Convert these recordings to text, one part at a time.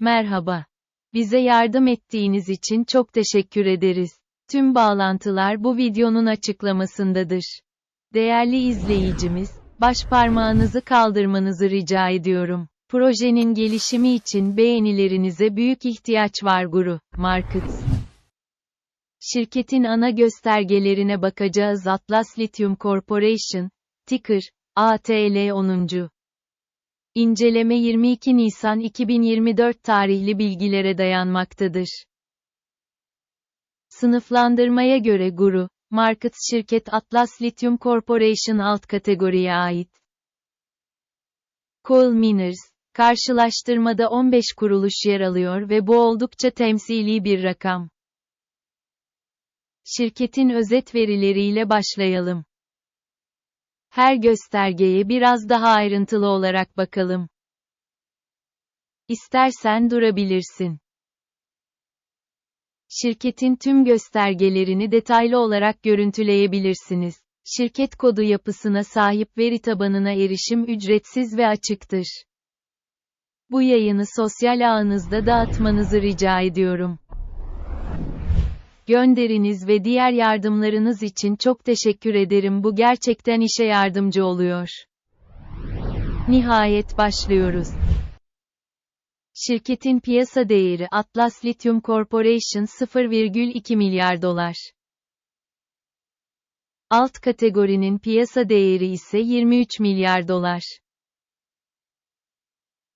Merhaba. Bize yardım ettiğiniz için çok teşekkür ederiz. Tüm bağlantılar bu videonun açıklamasındadır. Değerli izleyicimiz, baş parmağınızı kaldırmanızı rica ediyorum. Projenin gelişimi için beğenilerinize büyük ihtiyaç var Guru, Markets. Şirketin ana göstergelerine bakacağız Atlas Lithium Corporation, ticker, ATL 10. İnceleme 22 Nisan 2024 tarihli bilgilere dayanmaktadır. Sınıflandırmaya göre Guru, Markets şirket Atlas Lithium Corporation alt kategoriye ait. Coal Miners, karşılaştırmada 15 kuruluş yer alıyor ve bu oldukça temsili bir rakam. Şirketin özet verileriyle başlayalım. Her göstergeye biraz daha ayrıntılı olarak bakalım. İstersen durabilirsin. Şirketin tüm göstergelerini detaylı olarak görüntüleyebilirsiniz. Şirket kodu yapısına sahip veri tabanına erişim ücretsiz ve açıktır. Bu yayını sosyal ağınızda dağıtmanızı rica ediyorum. Gönderiniz ve diğer yardımlarınız için çok teşekkür ederim. Bu gerçekten işe yardımcı oluyor. Nihayet başlıyoruz. Şirketin piyasa değeri Atlas Lithium Corporation 0,2 milyar dolar. Alt kategorinin piyasa değeri ise 23 milyar dolar.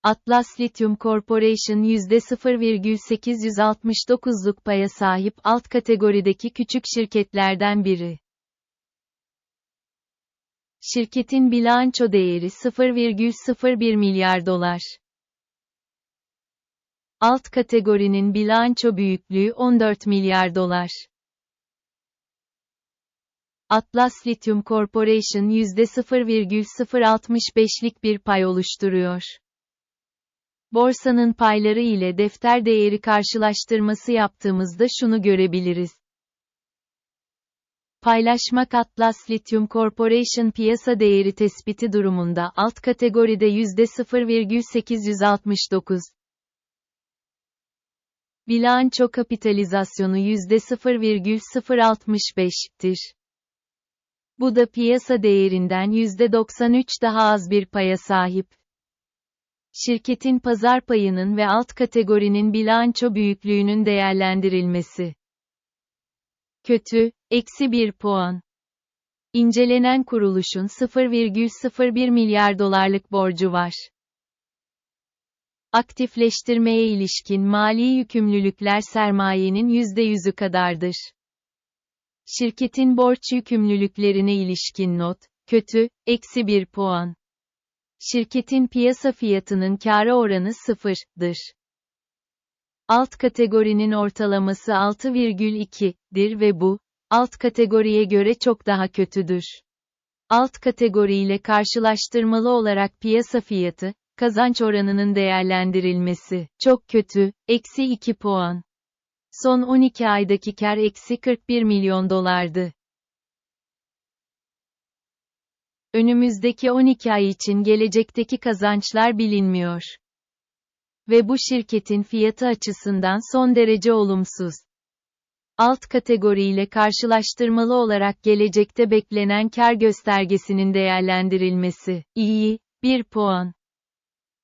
Atlas Lithium Corporation %0,869'luk paya sahip alt kategorideki küçük şirketlerden biri. Şirketin bilanço değeri 0,01 milyar dolar. Alt kategorinin bilanço büyüklüğü 14 milyar dolar. Atlas Lithium Corporation %0,065'lik bir pay oluşturuyor. Borsanın payları ile defter değeri karşılaştırması yaptığımızda şunu görebiliriz. Paylaşmak Atlas Lithium Corporation piyasa değeri tespiti durumunda alt kategoride %0,869. Bilanço kapitalizasyonu %0,065'tir. Bu da piyasa değerinden %93 daha az bir paya sahip. Şirketin pazar payının ve alt kategorinin bilanço büyüklüğünün değerlendirilmesi. Kötü, eksi 1 puan. İncelenen kuruluşun 0,01 milyar dolarlık borcu var. Aktifleştirmeye ilişkin mali yükümlülükler sermayenin %100'ü kadardır. Şirketin borç yükümlülüklerine ilişkin not, kötü, eksi 1 puan. Şirketin piyasa fiyatının kâra oranı sıfırdır. Alt kategorinin ortalaması 6,2'dir ve bu, alt kategoriye göre çok daha kötüdür. Alt kategori ile karşılaştırmalı olarak piyasa fiyatı, kazanç oranının değerlendirilmesi, çok kötü, eksi 2 puan. Son 12 aydaki kar eksi 41 milyon dolardı. Önümüzdeki 12 ay için gelecekteki kazançlar bilinmiyor. Ve bu şirketin fiyatı açısından son derece olumsuz. Alt kategoriyle karşılaştırmalı olarak gelecekte beklenen kar göstergesinin değerlendirilmesi. iyi, 1 puan.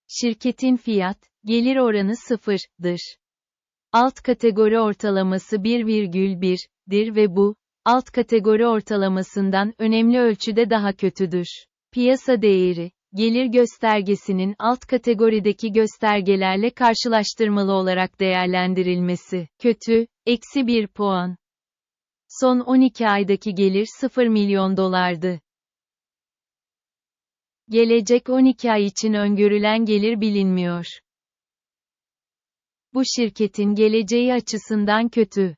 Şirketin fiyat, gelir oranı 0'dır. Alt kategori ortalaması 1,1'dir ve bu, alt kategori ortalamasından önemli ölçüde daha kötüdür. Piyasa değeri, gelir göstergesinin alt kategorideki göstergelerle karşılaştırmalı olarak değerlendirilmesi, kötü, eksi 1 puan. Son 12 aydaki gelir 0 milyon dolardı. Gelecek 12 ay için öngörülen gelir bilinmiyor. Bu şirketin geleceği açısından kötü.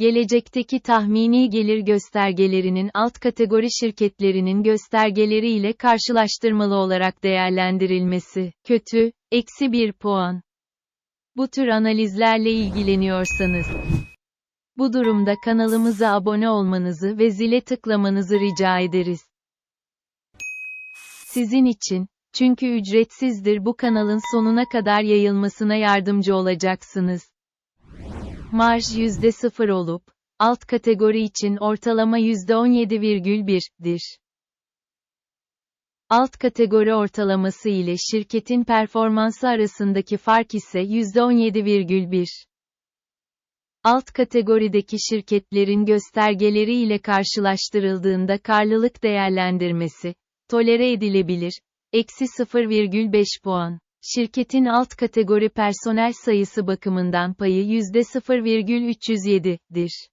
Gelecekteki tahmini gelir göstergelerinin alt kategori şirketlerinin göstergeleri ile karşılaştırmalı olarak değerlendirilmesi, kötü, eksi 1 puan. Bu tür analizlerle ilgileniyorsanız, bu durumda kanalımıza abone olmanızı ve zile tıklamanızı rica ederiz. Sizin için, Çünkü ücretsizdir bu kanalın sonuna kadar yayılmasına yardımcı olacaksınız. Marj %0 olup, alt kategori için ortalama %17,1'dir. Alt kategori ortalaması ile şirketin performansı arasındaki fark ise %17,1. Alt kategorideki şirketlerin göstergeleri ile karşılaştırıldığında karlılık değerlendirmesi, tolere edilebilir, eksi 0,5 puan. Şirketin alt kategori personel sayısı bakımından payı %0,307'dir.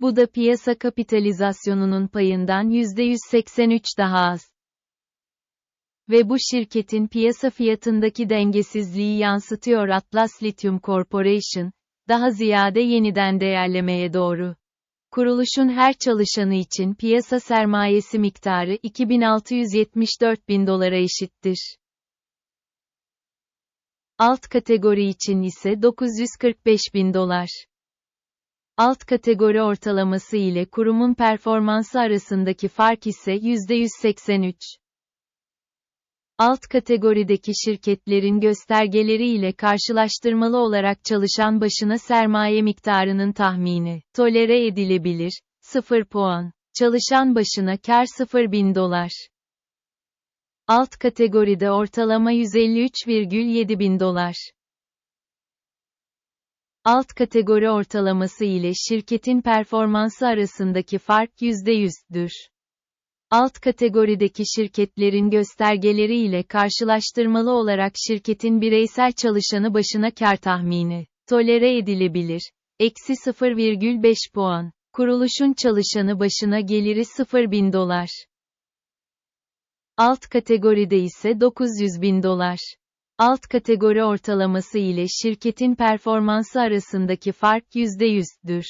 Bu da piyasa kapitalizasyonunun payından %183 daha az. Ve bu şirketin piyasa fiyatındaki dengesizliği yansıtıyor Atlas Lithium Corporation, daha ziyade yeniden değerlemeye doğru. Kuruluşun her çalışanı için piyasa sermayesi miktarı 2674 bin dolara eşittir. Alt kategori için ise 945 bin dolar. Alt kategori ortalaması ile kurumun performansı arasındaki fark ise %183. Alt kategorideki şirketlerin göstergeleri ile karşılaştırmalı olarak çalışan başına sermaye miktarının tahmini, tolere edilebilir, 0 puan. Çalışan başına kar 0 bin dolar. Alt kategoride ortalama 153,7 bin dolar. Alt kategori ortalaması ile şirketin performansı arasındaki fark %100'dür. Alt kategorideki şirketlerin göstergeleri ile karşılaştırmalı olarak şirketin bireysel çalışanı başına kar tahmini, tolere edilebilir, eksi 0,5 puan. Kuruluşun çalışanı başına geliri 0 bin dolar. Alt kategoride ise 900 bin dolar. Alt kategori ortalaması ile şirketin performansı arasındaki fark %100'dür.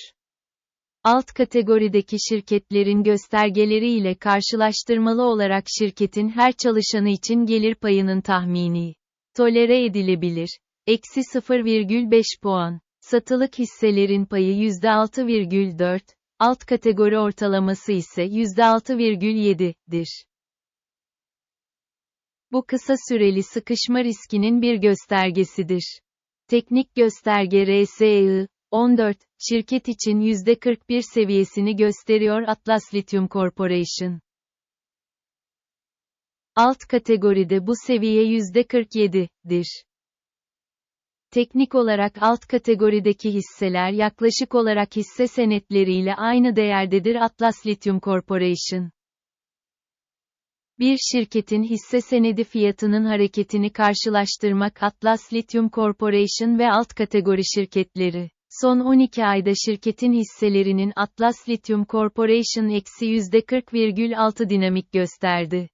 Alt kategorideki şirketlerin göstergeleri ile karşılaştırmalı olarak şirketin her çalışanı için gelir payının tahmini tolere edilebilir. Eksi 0,5 puan. Satılık hisselerin payı %6,4, alt kategori ortalaması ise %6,7'dir. Bu kısa süreli sıkışma riskinin bir göstergesidir. Teknik gösterge RSI 14, şirket için %41 seviyesini gösteriyor Atlas Lithium Corporation. Alt kategoride bu seviye %47'dir. Teknik olarak alt kategorideki hisseler yaklaşık olarak hisse senetleriyle aynı değerdedir Atlas Lithium Corporation. Bir şirketin hisse senedi fiyatının hareketini karşılaştırmak Atlas Lithium Corporation ve alt kategori şirketleri. Son 12 ayda şirketin hisselerinin Atlas Lithium Corporation eksi %40,6 dinamik gösterdi.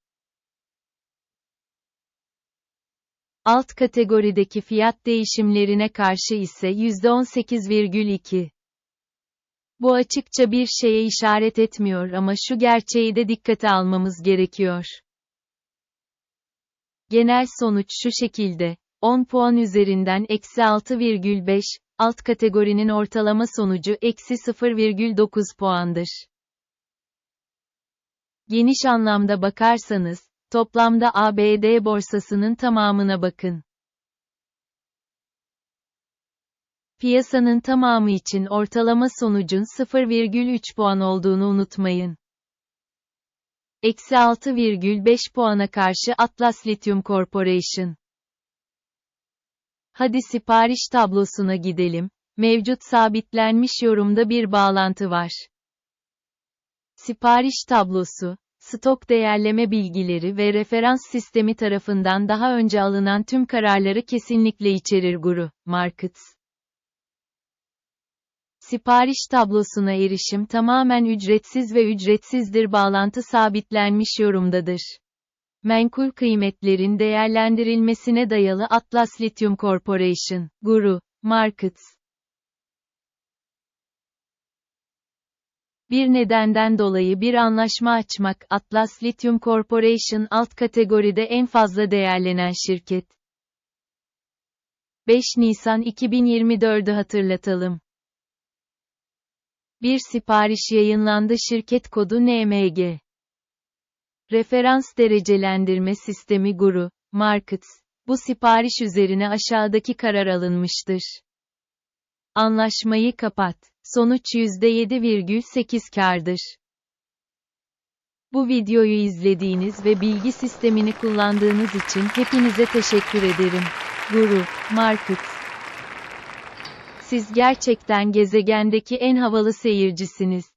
Alt kategorideki fiyat değişimlerine karşı ise %18,2. Bu açıkça bir şeye işaret etmiyor ama şu gerçeği de dikkate almamız gerekiyor. Genel sonuç şu şekilde, 10 puan üzerinden eksi 6,5, alt kategorinin ortalama sonucu eksi 0,9 puandır. Geniş anlamda bakarsanız, toplamda ABD borsasının tamamına bakın. Piyasanın tamamı için ortalama sonucun 0,3 puan olduğunu unutmayın. Eksi 6,5 puana karşı Atlas Lithium Corporation. Hadi sipariş tablosuna gidelim. Mevcut sabitlenmiş yorumda bir bağlantı var. Sipariş tablosu, stok değerleme bilgileri ve referans sistemi tarafından daha önce alınan tüm kararları kesinlikle içerir Guru Markets. Sipariş tablosuna erişim tamamen ücretsiz ve ücretsizdir bağlantı sabitlenmiş yorumdadır. Menkul kıymetlerin değerlendirilmesine dayalı Atlas Lithium Corporation, Guru, Markets. Bir nedenden dolayı bir anlaşma açmak Atlas Lithium Corporation alt kategoride en fazla değerlenen şirket. 5 Nisan 2024'ü hatırlatalım. Bir sipariş yayınlandı şirket kodu NMG. Referans derecelendirme sistemi Guru, Markets. Bu sipariş üzerine aşağıdaki karar alınmıştır. Anlaşmayı kapat. Sonuç %7,8 kardır. Bu videoyu izlediğiniz ve bilgi sistemini kullandığınız için hepinize teşekkür ederim. Guru, Market. Siz gerçekten gezegendeki en havalı seyircisiniz.